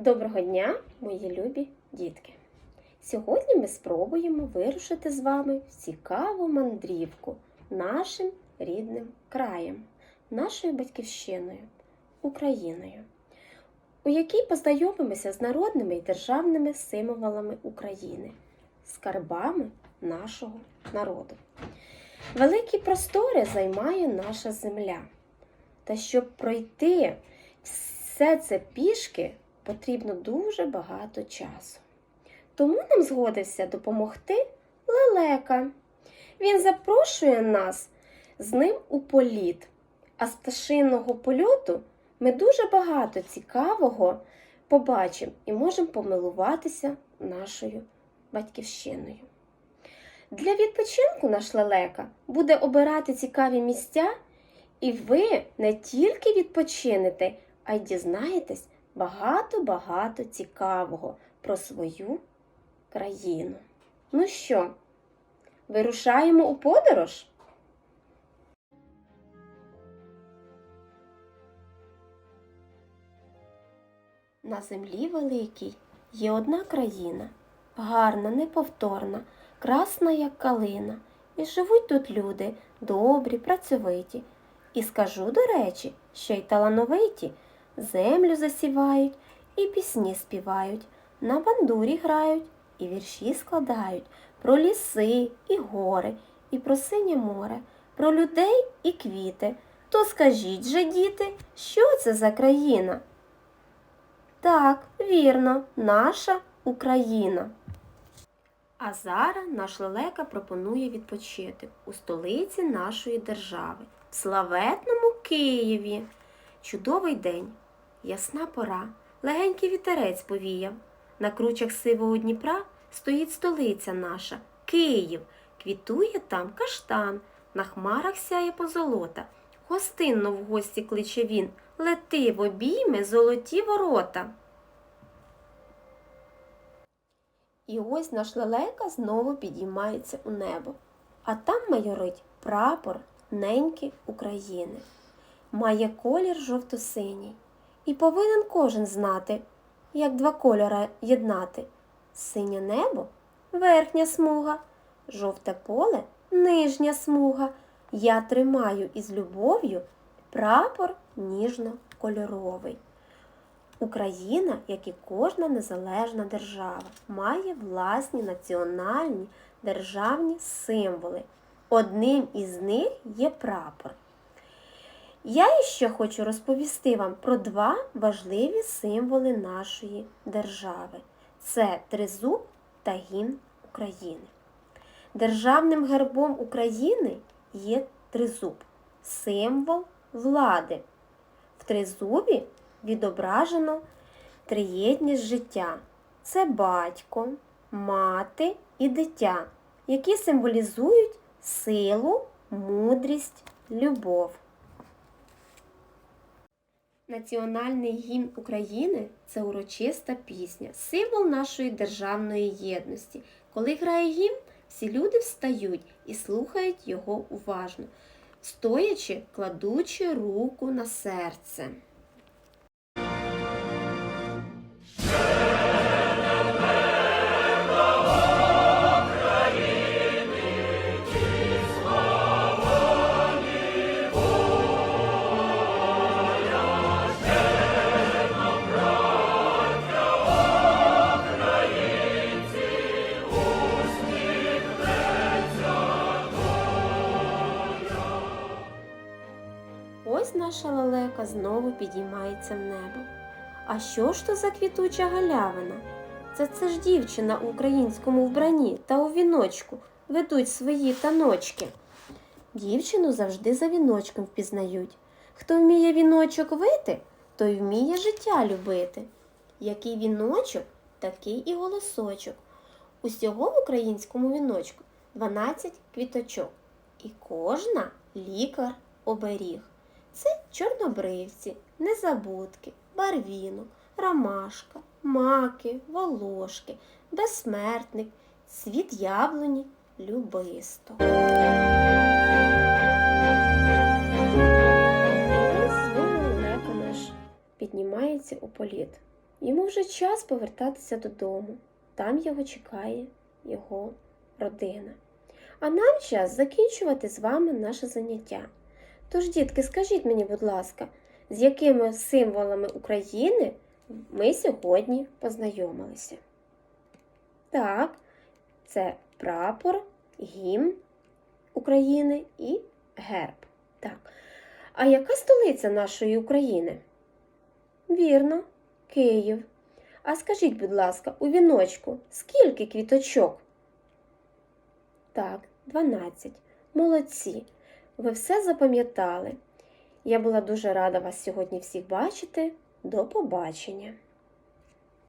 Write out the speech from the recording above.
Доброго дня, мої любі дітки! Сьогодні ми спробуємо вирушити з вами в цікаву мандрівку нашим рідним краєм, нашою батьківщиною, Україною, у якій познайомимося з народними і державними символами України, скарбами нашого народу. Великі простори займає наша земля. Та щоб пройти все це пішки, потрібно дуже багато часу. Тому нам згодився допомогти лелека. Він запрошує нас з ним у політ. А з пташиного польоту ми дуже багато цікавого побачимо і можемо помилуватися нашою батьківщиною. Для відпочинку наш лелека буде обирати цікаві місця, і ви не тільки відпочинете, а й дізнаєтесь багато-багато цікавого про свою країну. Ну що, вирушаємо у подорож? На землі великій є одна країна, гарна, неповторна, красна, як калина, і живуть тут люди добрі, працьовиті. І скажу, до речі, що й талановиті, землю засівають і пісні співають, на бандурі грають і вірші складають про ліси і гори, і про синє море, про людей і квіти. То скажіть же, діти, що це за країна? Так, вірно, наша Україна. А зараз наш лелека пропонує відпочити у столиці нашої держави, в славетному Києві. Чудовий день, ясна пора, легенький вітерець повіяв. На кручах сивого Дніпра стоїть столиця наша, Київ. Квітує там каштан, на хмарах сяє позолота. Гостинно в гості кличе він, лети в обійми золоті ворота. І ось наш лелека знову підіймається у небо, а там майорить прапор неньки України. Має колір жовто-синій, і повинен кожен знати, як два кольора єднати. Синє небо верхня смуга, жовте поле нижня смуга. Я тримаю із любов'ю прапор ніжно-кольоровий. Україна, як і кожна незалежна держава, має власні національні державні символи. Одним із них є прапор. Я іще хочу розповісти вам про два важливі символи нашої держави це тризуб та гімн України. Державним гербом України є тризуб символ влади. В тризубі відображено триєдність життя. Це батько, мати і дитя, які символізують силу, мудрість, любов. Національний гімн України це урочиста пісня, символ нашої державної єдності. Коли грає гімн, всі люди встають і слухають його уважно, стоячи, кладучи руку на серце. Ось наша лелека знову підіймається в небо. А що ж то за квітуча галявина? Це це ж дівчина у українському вбранні та у віночку ведуть свої таночки. Дівчину завжди за віночком впізнають. Хто вміє віночок вити, той вміє життя любити. Який віночок, такий і голосочок. Усього в українському віночку 12 квіточок. І кожна лікар оберіг. Це чорнобривці, незабудки, барвінок, ромашка, маки, волошки, безсмертник, світ яблуні, любисто. Наш піднімається у політ. Йому вже час повертатися додому. Там його чекає його родина. А нам час закінчувати з вами наше заняття. Тож, дітки, скажіть мені, будь ласка, з якими символами України ми сьогодні познайомилися? Так, це прапор, гімн України і герб. Так. А яка столиця нашої України? Вірно, Київ. А скажіть, будь ласка, у віночку скільки квіточок? Так, 12. Молодці. Ви все запам'ятали. Я була дуже рада вас сьогодні всіх бачити. До побачення!